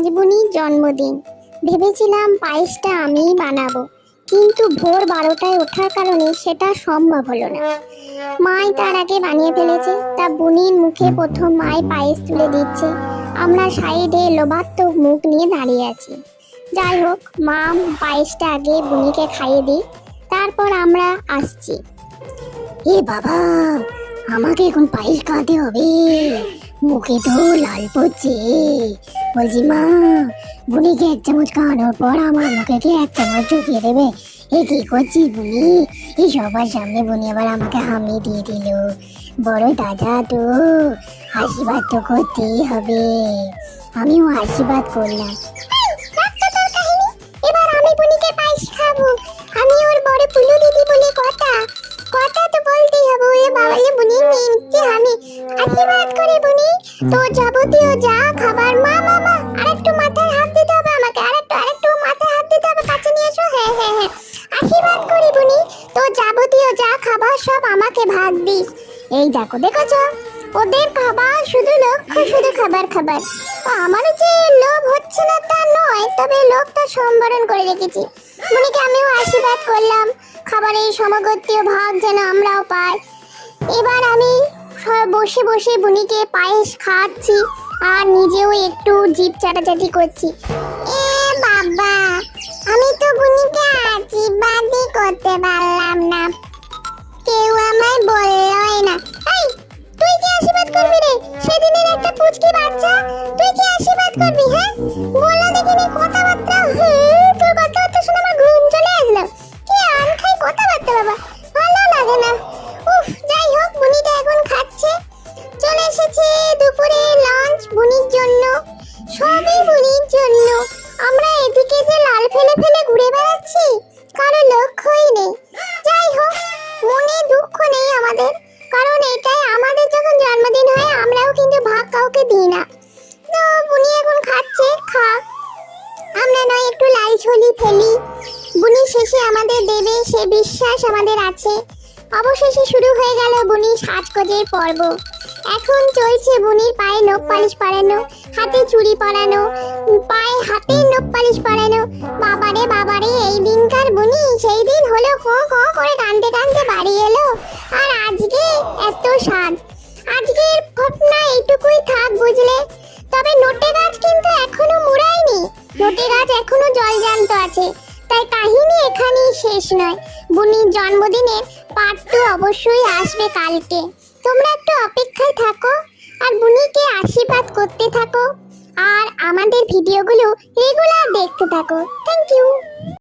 আজ বুনির জন্মদিন। ভেবেছিলাম পায়েসটা আমিই বানাবো, কিন্তু ভোর বারোটায় ওঠার কারণে সেটা সম্ভব হলো না। মাই তার আগে বানিয়ে ফেলেছে, তা বুনির মুখে প্রথম মাই পায়েস তুলে দিচ্ছে। আমরা সাইডে লোবাত্মক মুখ নিয়ে দাঁড়িয়ে আছি। যাই হোক, মা পায়েসটা আগে বুনিকে খাইয়ে দিই, তারপর আমরা আসছি। এ বাবা, আমাকে এখন পায়েস খাওয়াতে হবে। মুখে তো লাল পড়ছে। বলছি, মা, বুনিকে এক চামচ খাওয়ানোর পর আমার মুখে কি এক চামচ ঢুকিয়ে দেবে। এ কি করছিস বুনি? এই সবার সামনে বুনি আবার আমাকে হামি দিয়ে দিল। বড় দাদা তো, আশীর্বাদ তো করতেই হবে। আমিও আশীর্বাদ করলাম। তো যাবতীয় যা খাবার, মা মা মা, আরেকটু মাথায় হাত দিতে হবে আমাকে, আরেকটু আরেকটু মাথায় হাত দিতে হবে, কাছে নিয়ে এসো হ্যাঁ হ্যাঁ হ্যাঁ। আশীর্বাদ করি বুনি তো যাবতীয় যা খাবার সব আমাকে ভাগ দিস এই দেখো, দেখেছ? ওদের খাবার শুধু লক্ষ্য, শুধু খাবার খাবার। আমারও যে লোভ হচ্ছে না তা নয়, তবে লোভটা সম্বরণ করে রেখেছি। বুনিকে আমিও আশীর্বাদ করলাম, খাবারের সমগতীয় ভাগ যেন আমরাও পাই। এবার আমি বসে বসে বুনিকে পায়েস খাওয়াচ্ছি আর নিজেও একটু জিভ চাটাচাটি করছি। এ বাবা, আমি তো বুনিকে আশীর্বাদই করতে পারলাম না। কেউ আমায় বললই না। এই, তুই কি আশীর্বাদ করবি রে? সেদিনের একটা পুচকি বাচ্চা? তুই কি আশীর্বাদ করবি হ্যাঁ? ফেলে ফেলে ঘুরে বেড়াচ্ছি, কারও লক্ষ্যই নেই। যাই হোক, মনে দুঃখ নেই আমাদের, কারণ এটাই আমাদের যখন জন্মদিন হয়, আমরাও কিন্তু ভাগ কাউকে দিই না। তো বুনি এখন খাচ্ছে খাক আমরা নয়, একটু লাল ছলি ফেলি। বুনি শেষে আমাদের দেবে, সে বিশ্বাস আমাদের আছে। অবশেষে শুরু হয়ে গেল বুনির সাজগোজের পর্ব। এখন চলছে বুনির পায়ে নখ পালিশ পরানো হাতে চুড়ি পরানো, পায়ে হাতে নখ পালিশ পরানো বাবারে বাবারে, এই দিনকার বুনি, সেই দিন হলো ক ক করে কানতে কানতে বাড়ি এলো। আর আজকে এত স্বাদ। আজকের ঘটনা এইটুকুই থাক বুঝলে। তবে নোটে গাছ কিন্তু এখনও মুড়ায়নি। নোটে গাছ এখনও জলজান্ত আছে। তাই কাহিনী এখানেই শেষ নয়। বুনির জন্মদিনের পার্ট টু অবশ্যই আসবে কালকে। তোমরা একটু অপেক্ষায় থাকো আর বুনিকে আশীর্বাদ করতে থাকো। আর আমাদের ভিডিওগুলো রেগুলার দেখতে থাকো। Thank you